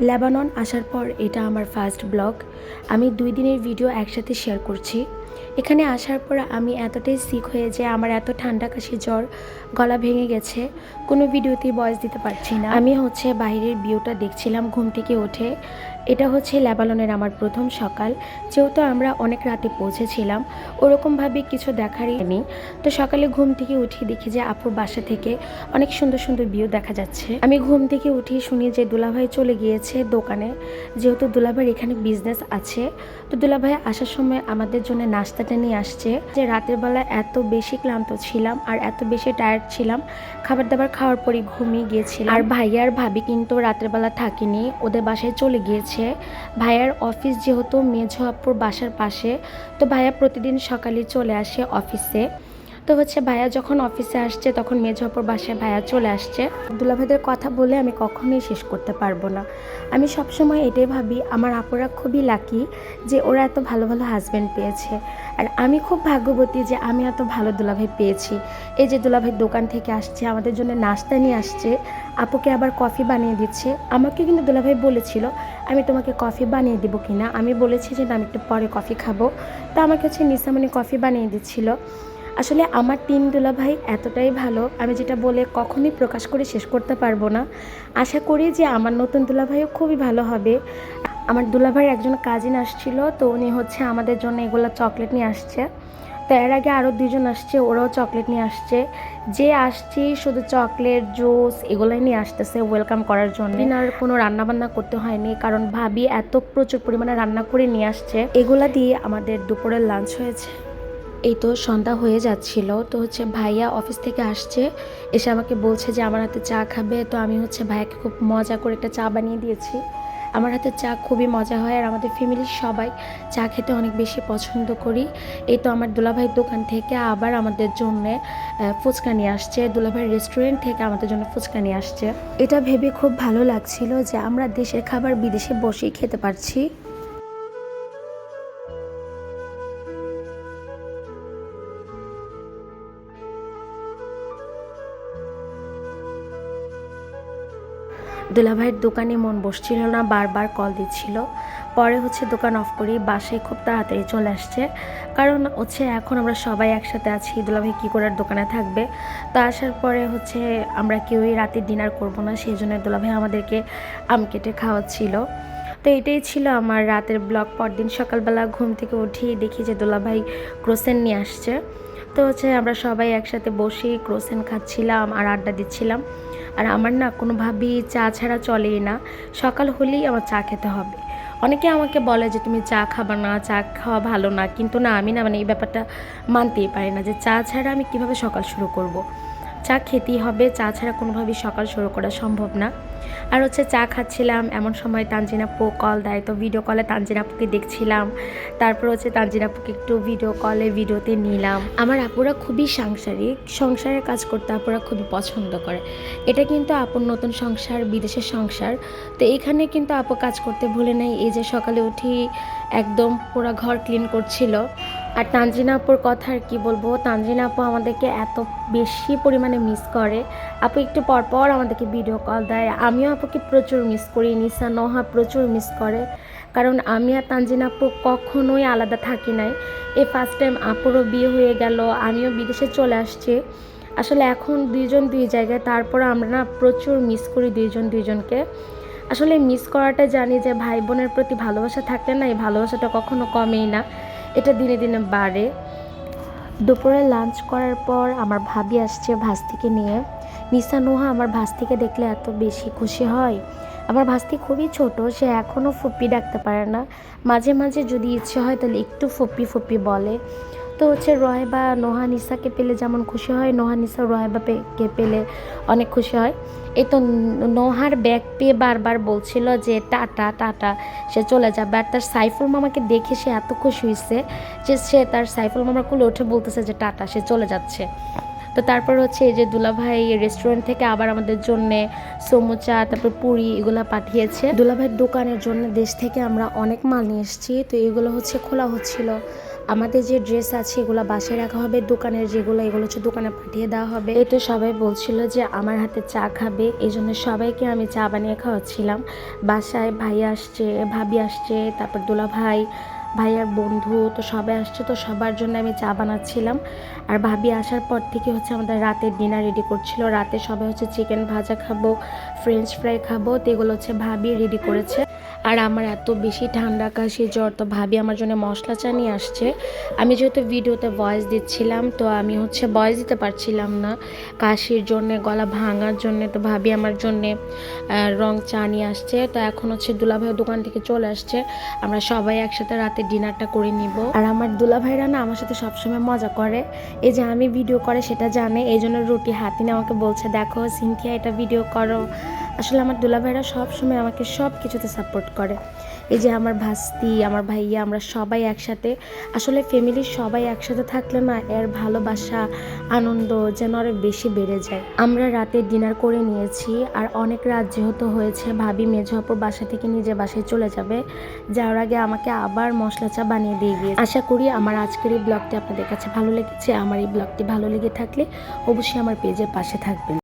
Lebanon আসার পর এটা আমার ফার্স্ট ব্লগ আমি দুই দিনের ভিডিও একসাথে শেয়ার করছি। এখানে আসার পর আমি এতটাই সিক হয়ে যে আমার এত ঠান্ডা কাশি জ্বর, গলা ভেঙে গেছে। কোনো ভিডিওতেই বয়স দিতে পারছি না। আমি হচ্ছে বাইরের ভিউটা দেখছিলাম ঘুম থেকে উঠে। এটা হচ্ছে লেবাননের আমার প্রথম সকাল। যেহেতু আমরা অনেক রাতে পৌঁছেছিলাম, ওরকমভাবে কিছু দেখারই নেই। তো সকালে ঘুম থেকে উঠি দেখি যে আপুর বাসা থেকে অনেক সুন্দর সুন্দর ভিউ দেখা যাচ্ছে। আমি ঘুম থেকে উঠি শুনি যে দুলাভাই চলে গিয়েছে দোকানে। যেহেতু দুলাভাইয়ের এখানে বিজনেস আছে, তো দুলাভাই আসার সময় আমাদের জন্য নাস্তাটা নিয়ে আসছে যে রাতের বেলা এত বেশি ক্লান্ত ছিলাম আর এত বেশি টায়ার্ড ছিলাম। খাবার দাবার খাওয়ার পরই ঘুমিয়ে গিয়েছিলাম। আর ভাইয়ার ভাবি কিন্তু রাতের বেলা থাকেনি, ওদের বাসায় চলে গিয়েছে। ভাইয়ার অফিস যেহেতু মেঝো বাসার পাশে, তো ভাইয়া প্রতিদিন সকালে চলে আসে অফিসে তো হচ্ছে ভাইয়া যখন অফিসে আসছে, তখন মেজবাপুর বাসায় ভাইয়া চলে আসছে। দুলাভাইদের কথা বলে আমি কখনোই শেষ করতে পারব না। আমি সবসময় এটাই ভাবি, আমার আপুরা খুবই লাকি যে ওরা এত ভালো ভালো হাজব্যান্ড পেয়েছে। আর আমি খুব ভাগ্যবতী যে আমি এত ভালো দুলাভাই পেয়েছি। এই যে দুলাভাই দোকান থেকে আসছে, আমাদের জন্য নাস্তা নিয়ে আসছে, আপুকে আবার কফি বানিয়ে দিচ্ছে। আমাকে কিন্তু দুলাভাই বলেছিল, আমি তোমাকে কফি বানিয়ে দিব কিনা? আমি বলেছি যে, না, আমি একটু পরে কফি খাব। তো আমাকে হচ্ছে নিসামনি কফি বানিয়ে দিচ্ছিল। আসলে আমার তিন দুলা ভাই এতটাই ভালো, আমি যেটা বলে কখনই প্রকাশ করে শেষ করতে পারব না। আশা করি যে আমার নতুন দুলা ভাইও খুবই ভালো হবে। আমার দুলাভাইয়ের একজন কাজিন আসছিল, তো উনি হচ্ছে আমাদের জন্য এগুলো চকলেট নিয়ে আসছে। তো এর আগে আরও দুজন আসছে, ওরাও চকলেট নিয়ে আসছে। যে আসছে শুধু চকলেট জুস এগুলোই নিয়ে আসতেছে ওয়েলকাম করার জন্য। আর কোনো রান্নাবান্না করতে হয়নি, কারণ ভাবি এত প্রচুর পরিমাণে রান্না করে নিয়ে আসছে। এগুলা দিয়ে আমাদের দুপুরের লাঞ্চ হয়েছে। এই তো সন্ধ্যা হয়ে যাচ্ছিল, তো হচ্ছে ভাইয়া অফিস থেকে আসছে, এসে আমাকে বলছে যে আমার হাতে চা খাবে, তো আমি হচ্ছে ভাইয়াকে খুব মজা করে একটা চা বানিয়ে দিয়েছি। আমার হাতে চা খুবই মজা হয় আর আমাদের ফ্যামিলির সবাই চা খেতে অনেক বেশি পছন্দ করি। এই তো আমার দুলাভাইয়ের দোকান থেকে আবার আমাদের জন্য ফুচকা নিয়ে আসছে। দুলাভাইয়ের রেস্টুরেন্ট থেকে আমাদের জন্য ফুচকা নিয়ে আসছে। এটা ভেবে খুব ভালো লাগছিল যে আমরা দেশের খাবার বিদেশে বসেই খেতে পারছি। দুলাভাইয়ের দোকানে মন বসছিল না, বারবার কল দিচ্ছিল। পরে হচ্ছে দোকান অফ করি, বাসায় খুব তাড়াতাড়ি চলে আসছে। কারণ হচ্ছে এখন আমরা সবাই একসাথে আছি, দুলাভাই কী করে আর দোকানে থাকবে? তো আসার পরে হচ্ছে আমরা কেউই রাতে ডিনার করব না, সেই জন্য দুলাভাই আমাদেরকে আম কেটে খাওয়াচ্ছিল। তো এটাই ছিল আমার রাতের ব্লগ পরদিন সকালবেলা ঘুম থেকে উঠি, দেখি যে দুলাভাই ক্রোসেন নিয়ে আসছে। তো হচ্ছে আমরা সবাই একসাথে বসে, ক্রোসেন খাচ্ছিলাম আর আড্ডা দিচ্ছিলাম। আর আমার না কোনোভাবেই চা ছাড়া চলেই না। সকাল হলেই আমার চা খেতে হবে। অনেকে আমাকে বলে যে, তুমি চা খাবা না, চা খাওয়া ভালো না। কিন্তু না, আমি না মানে এই ব্যাপারটা মানতেই পারি না যে, চা ছাড়া আমি কীভাবে সকাল শুরু করব। চা খেতেই হবে। চা ছাড়া কোনোভাবেই সকাল শুরু করা সম্ভব না। আর হচ্ছে চা খাচ্ছিলাম, এমন সময় তানজিনাপু কল দেয়। তো ভিডিও কলে তানজিনাপুকে দেখছিলাম। তারপর হচ্ছে তানজিনাপুকে একটু ভিডিও কলে ভিডিওতে নিলাম। আমার আপুরা খুবই সাংসারিক। সংসারের কাজ করতে আপুরা খুবই পছন্দ করে। এটা কিন্তু আপুর নতুন সংসার, বিদেশের সংসার। তো এখানে কিন্তু আপু কাজ করতে ভুলে নাই। এই যে সকালে উঠি একদম পুরো ঘর ক্লিন করছিল। আর তানজিনা আপুর কথা আর কি বলব? তানজিনা আপু আমাদেরকে এত বেশি পরিমাণে মিস করে। আপু একটু পর পর আমাদেরকে ভিডিও কল দেয়। আমিও আপুকে প্রচুর মিস করি, নিসা, নহা প্রচুর মিস করে। কারণ আমি আর তানজিনা আপু কখনোই আলাদা থাকি নাই। এই ফার্স্ট টাইম আপুরও বিয়ে হয়ে গেল, আমিও বিদেশে চলে আসছি। আসলে এখন দুইজন দুই জায়গায়, তারপর আমরা না প্রচুর মিস করি দুইজন দুইজনকে। আসলে মিস করাটা জানি যে ভাই বোনের প্রতি ভালোবাসা থাকলে না এই ভালোবাসাটা কখনো কমেই না। এটা দিনে দিনে বাড়ে। দুপুরে লাঞ্চ করার পর আমার ভাবি আসছে ভাস্তিকে নিয়ে। নিসা নোহা আমার ভাস্তিকে দেখলে এত বেশি খুশি হয়। আমার ভাস্তি খুবই ছোট, সে এখনও ফুপ্পি ডাকতে পারে না। মাঝে মাঝে যদি ইচ্ছে হয় তাহলে একটু ফুপ্পি ফুপ্পি বলে। তো হচ্ছে রহেবা নোহা নিসাকে পেলে যেমন খুশি হয়, নোহা নিসা রহেবাকে পেলে অনেক খুশি হয়। এই তো নোহার ব্যাগ পেয়ে বারবার বলছিল যে, টাটা টাটা, সে চলে যাবে। আর তার সাইফুল মামাকে দেখে সে এত খুশি হয়েছে যে, সে তার সাইফুল মামার কুলে উঠে বলতেছে যে, টাটা, সে চলে যাচ্ছে। তো তারপর হচ্ছে এই যে দুলাভাই রেস্টুরেন্ট থেকে আবার আমাদের জন্যে সমুচা, তারপর পুরি এগুলো পাঠিয়েছে। দুলাভাইয়ের দোকানের জন্য দেশ থেকে আমরা অনেক মাল নিয়ে এসেছি। তো এগুলো হচ্ছে খোলা হচ্ছিল। আমাদের যে ড্রেস আছে, এগুলো বাসায় রাখা হবে, দোকানের যেগুলো, এগুলো হচ্ছে দোকানে পাঠিয়ে দেওয়া হবে। এই তো সবাই বলছিল যে আমার হাতে চা খাবে এই জন্য সবাইকে আমি চা বানিয়ে খাওয়াচ্ছিলাম। বাসায় ভাই আসছে, ভাবি আসছে, তারপর দোলা ভাই, ভাইয়ার বন্ধু, তো সবাই আসছে, তো সবার জন্য আমি চা বানাচ্ছিলাম। আর ভাবি আসার পর থেকে হচ্ছে আমাদের রাতের ডিনার রেডি করছিল। রাতে সবাই হচ্ছে চিকেন ভাজা খাব ফ্রেঞ্চ ফ্রাই খাব, তো এগুলো হচ্ছে ভাবি রেডি করেছে। আর আমার এত বেশি ঠান্ডা কাশি, জ্বর, তো ভাবি আমার জন্য মশলা চা নিয়ে আসছে। আমি যেহেতু ভিডিওতে ভয়েস দিচ্ছিলাম, তো আমি হচ্ছে ভয়েস দিতে পারছিলাম না। কাশির জন্যে, গলা ভাঙার জন্যে, তো ভাবি আমার জন্যে রং চা নিয়ে আসছে। তো এখন হচ্ছে দুলাভাইয়ের দোকান থেকে চলে আসছে। আমরা সবাই একসাথে রাতে ডিনারটা করে নিব। আর আমার দুলাভাইরা না আমার সাথে সবসময় মজা করে। এই যে আমি ভিডিও করে সেটা জানে এই জন্য রুটি হাতে নিয়ে আমাকে বলছে, দেখো সিনথিয়া, এটা ভিডিও করো। আসলে আমার দুলাভাইরা সব সময় আমাকে সব কিছুতে সাপোর্ট করে। এই যে আমার ভাস্তি, আমার ভাইয়া, আমরা সবাই একসাথে। আসলে ফ্যামিলির সবাই একসাথে থাকলে না এর ভালোবাসা, আনন্দ যেন আরও বেশি বেড়ে যায়। আমরা রাতে ডিনার করে নিয়েছি, আর অনেক রাত যেহেতু হয়েছে, ভাবি মেঝাপুর বাসা থেকে নিজে বাসায় চলে যাবে। যাওয়ার আগে আমাকে আবার মশলা চা বানিয়ে দিয়ে গিয়ে আশা করি আমার আজকের এই ব্লগটি আপনাদের কাছে ভালো লেগেছে। আমার এই ব্লগটি ভালো লেগে থাকলে অবশ্যই আমার পেজের পাশে থাকবেন।